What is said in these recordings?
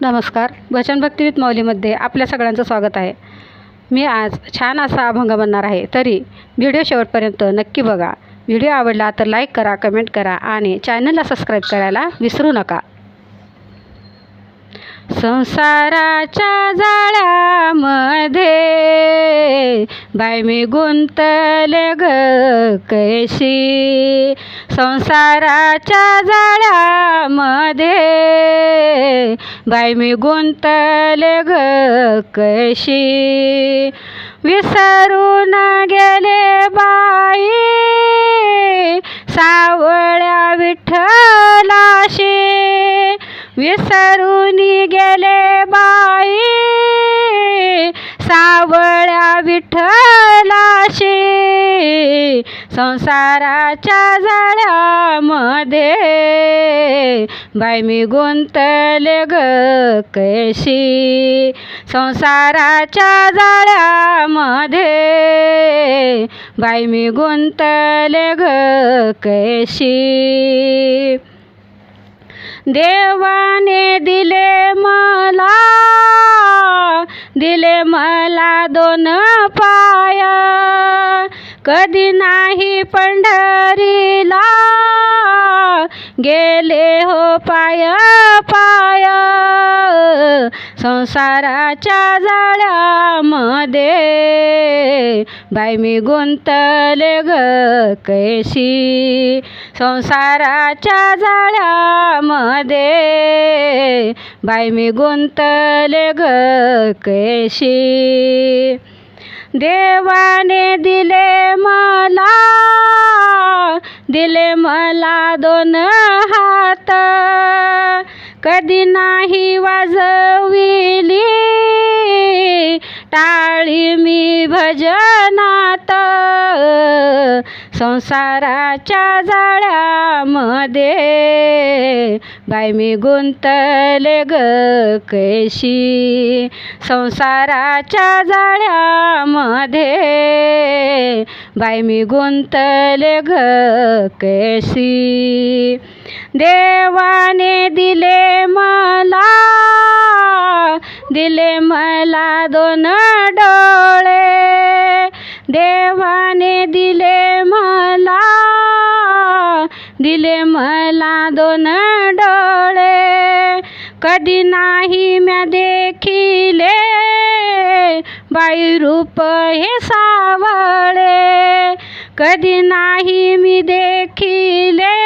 नमस्कार. भजन भक्तिगीत माऊलीमध्ये आपल्या सगळ्यांचं स्वागत आहे. मी आज छान असा अभंग म्हणणार आहे. तरी व्हिडिओ शेवटपर्यंत नक्की बघा. व्हिडिओ आवडला तर लाईक करा कमेंट करा आणि चॅनलला सबस्क्राईब करायला विसरू नका. संसाराच्या जाळ्यामध्ये बाय मी गुंतले ग कशी? संसाराच्या जाळ्यामध्ये बाय मी गुंतले ग कशी? विसरून गेले बाई सावळ्या विठ्ठल विसरून गेले बाई. सावळ्या विठ्ठलाशी संसाराच्या जळ्यामध्ये बाई मी गुंतले ग कशी? संसाराच्या जाळ्यामध्ये बाई मी गुंतले ग कशी? देवाने दिले मला दिले मला दोन पाय. कधी नाही पंढरीला गेले हो पाय पाय. संसाराच्या जाळ्यामध्ये बाई मी गुंतले ग कैशी? संसाराच्या जाळ्यामध्ये बाई मी गुंतले ग कशी? देवाने दिले मला दिले मला दोन हात. कधी नाही वाजविली टाळी मी भजन संसाराच्या जाळ्यामध्ये. बाय मी गुंतले ग कैशी? संसाराच्या जाळ्यामध्ये. बाय मी गुंतले ग कैशी? देवाने दिले मला दिले मला दोन डोळे. देवाने दिले मला दिले मला दोन डोळे. कधी नाही म्या देखिले बाई रूप हे सावळे. कधी नाही मी देखिले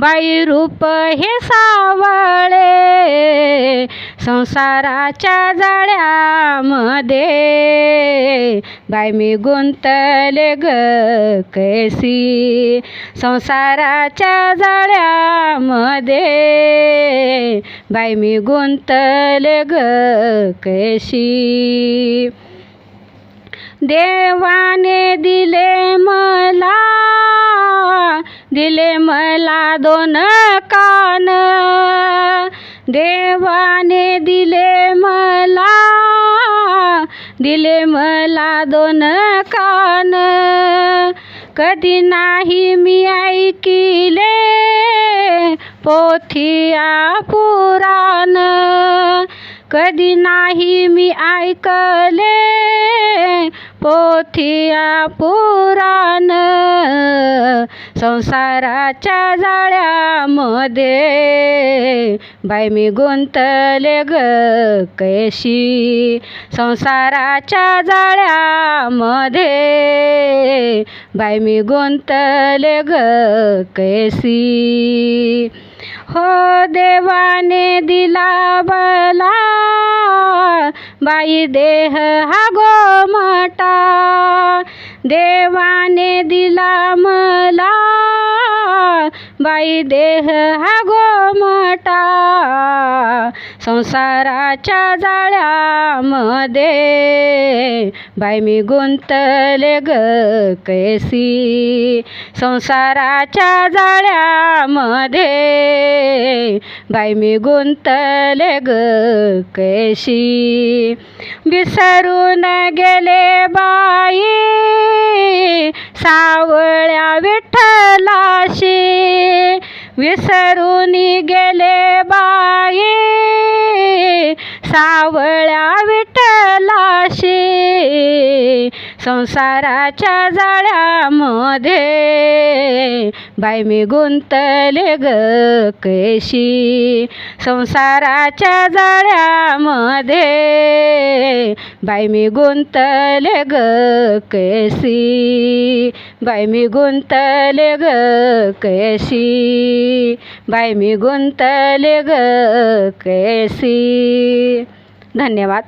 बाई रूप हे सावळे संसाराच्या जाळ्यामध्ये. बाई मी गुंतले ग कैसी संसाराच्या जाळ्यामध्ये. बाई मी गुंतले ग कैसी देवाने दिले मला दिले मला दोन कान. देवाने दिले मला दिले मला दोन कान. कधी नाही मी ऐकिले पोथिया पुराण. कधी नाही मी ऐकले पोथिया पुराण. संसाराच्या जाळ्यामध्ये बाई मी गुंतले ग कशी. संसाराच्या जाळ्यामध्ये बाई मी गुंतले ग कशी. हो देवाने दिला बला बाई देह हा गोमट. देवाने दिला मला. बाई देह हा गोमटा. संसाराच्या जाळ्यामध्ये. बाई मी गुंतले ग कैसी. संसाराच्या जाळ्यामध्ये. बाई मी गुंतले ग कैसी. विसरून गेले बाई. सावळ्या विठ्ठलाशी विसरून गेले बाई. सावळ्या विठ्ठलाशी संसाराच्या जाळ्यामध्ये. बाई मी गुंतले ग कैशी? संसाराच्या जाळ्यामध्ये. बाई मी गुंतले ग कैसी बाई मी गुंतले ग कैसी बाई मी गुंतले ग कैसी धन्यवाद.